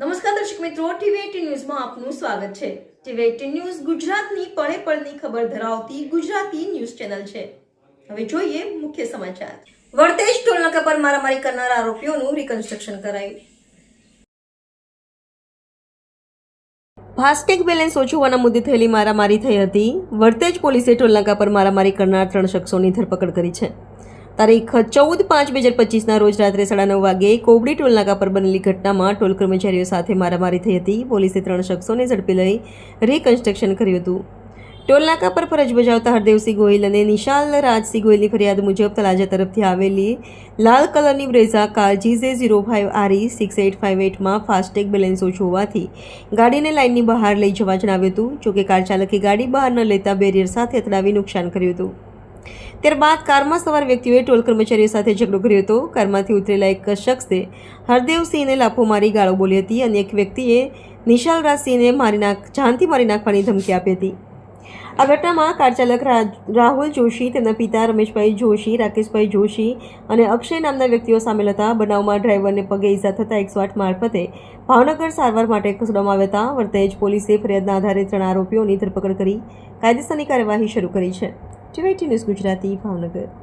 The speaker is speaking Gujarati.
નમસ્કાર દર્શક મિત્રો ટીવી ન્યૂઝમાં આપનું સ્વાગત છે. ટીવી એટીન ન્યૂઝ ગુજરાતની પળે પળની ખબર ધરાવતી ગુજરાતી ન્યૂઝ ચેનલ છે. હવે જોઈએ મુખ્ય સમાચાર. વર્તેજ ટોલનાકા પર મારામારી કરનાર આરોપીઓનું રિકન્સ્ટ્રક્શન કરાયું. ફાસ્ટેગ બેલેન્સ ઓછું હોવાના મુદ્દે થયેલી મારામારી થઈ હતી. વર્તેજ પોલીસે ટોલનાકા પર મારામારી કરનાર ત્રણ શખ્સોની ધરપકડ કરી છે. તારીખ ચૌદ પાંચ બે હજાર પચીસના રોજ રાત્રે સાડા નવ વાગે કોબડી ટોલનાકા પર બનેલી ઘટનામાં ટોલ કર્મચારીઓ સાથે મારામારી થઈ હતી. પોલીસે ત્રણ શખ્સોને ઝડપી લઈ રિકન્સ્ટ્રક્શન કર્યું હતું. ટોલનાકા પર ફરજ બજાવતા હરદેવસિંહ ગોહિલ અને નિશાલ રાજસિંહ ગોહિલની ફરિયાદ મુજબ તલાજા તરફથી આવેલી લાલ કલરની Brezza car GJ zero five R E six eight five એટમાં FASTag balance ઓછું હોવાથી ગાડીને લાઇનની બહાર લઈ જવા જણાવ્યું હતું. જોકે કાર ચાલકે ગાડી બહાર ન લેતા બેરિયર સાથે અથડાવી નુકસાન કર્યું હતું. ત્યારબાદ કારમાં સવાર વ્યક્તિઓએ ટોલ કર્મચારીઓ સાથે ઝઘડો કર્યો હતો. કારમાંથી ઉતરેલા એક શખ્સે હરદેવસિંહને લાફો મારી ગાળો બોલી હતી અને એક વ્યક્તિએ નિશાલ રાજસિંહને મારી નાખ, જાનથી મારી નાખવાની ધમકી આપી હતી. આ ઘટનામાં કાર ચાલક રાહુલ જોશી, તેમના પિતા રમેશભાઈ જોશી, રાકેશભાઈ જોશી અને અક્ષય નામના વ્યક્તિઓ સામેલ હતા. બનાવમાં ડ્રાઈવરને પગે ઈજા થતાં એકસો આઠ મારફતે ભાવનગર સારવાર માટે ખસેડવામાં આવ્યા હતા. વર્તેજ પોલીસે ફરિયાદના આધારે ત્રણ આરોપીઓની ધરપકડ કરી કાયદેસરની કાર્યવાહી શરૂ કરી છે. TVT news Gujarati Bhavnagar